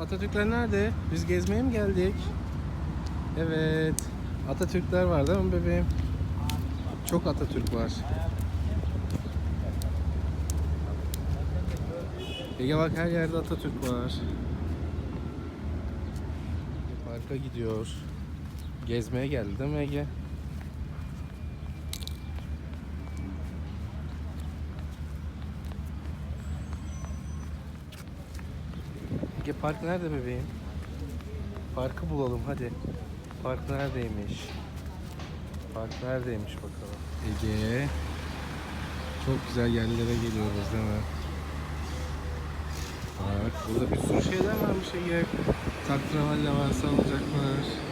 Atatürkler nerede? Biz gezmeye mi geldik? Evet. Atatürkler var değil mi bebeğim? Çok Atatürk var. Ege bak her yerde Atatürk var. Parka gidiyor. Gezmeye geldi değil mi Ege? Ege park nerede bebeğim? Parkı bulalım hadi. Park neredeymiş? Park neredeymiş bakalım. Ege. Çok güzel yerlere geliyoruz değil mi? Bak burada bir sürü şeyler varmış Ege. Taktravalla var, salıncaklar.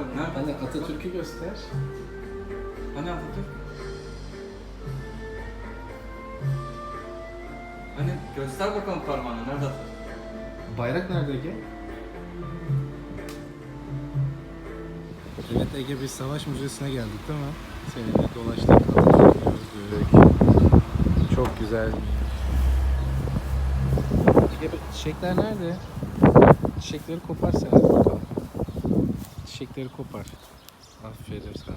bakalım nerede? Hani Atatürk'ü göster. Hani Atatürk? Hani göster bakalım parmağını nerede Atatürk? Bayrak nerede Ege? Evet Ege biz Savaş Müzesi'ne geldik değil mi? Seninle dolaştık, Atatürk'ü gördük. Çok güzel. Ege çiçekler nerede? Çiçekleri kopar sen hadi bakalım. Çiçekleri kopar. Aferin sana.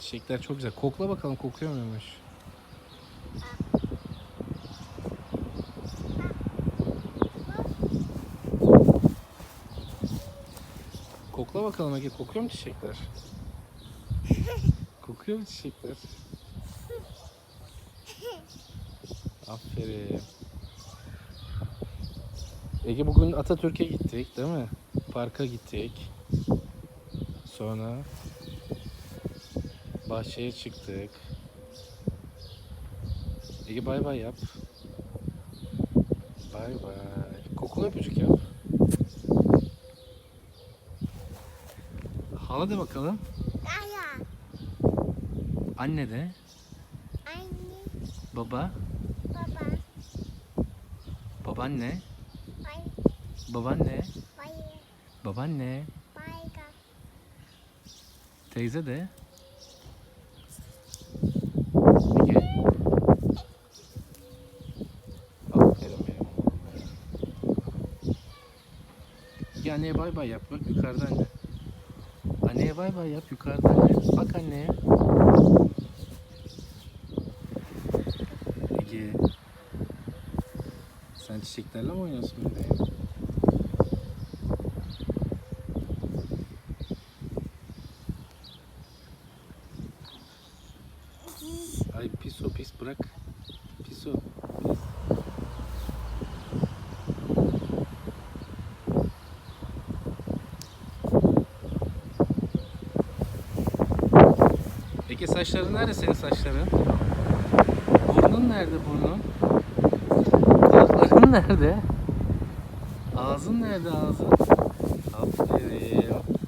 Çiçekler çok güzel. Kokla bakalım kokuyor muymuş? Kokla bakalım Ege. Kokuyor mu çiçekler? Kokuyor mu çiçekler? Aferin. Ege bugün Atatürk'e gittik değil mi? Parka gittik. Sonra bahçeye çıktık. Ege bay bay yap. Bay bay. Kokulu öpücük yap. Hala de bakalım. Anne de. Baba. Babaanne. Babaanne. Babaanne. Teyze de. Ege. Aferin benim. Anneye bay bay yap. Bak yukarıda anne. Anneye bay bay yap yukarıda anne. Bak anneye. Ege. Sen çiçeklerle mi oynuyorsun böyle? Ay pis o pis bırak. Pis o. Pis. Ege saçların nerede senin saçların? Burnun nerede burnun? Kulakların nerede? Ağzın nerede ağzın? Aferin.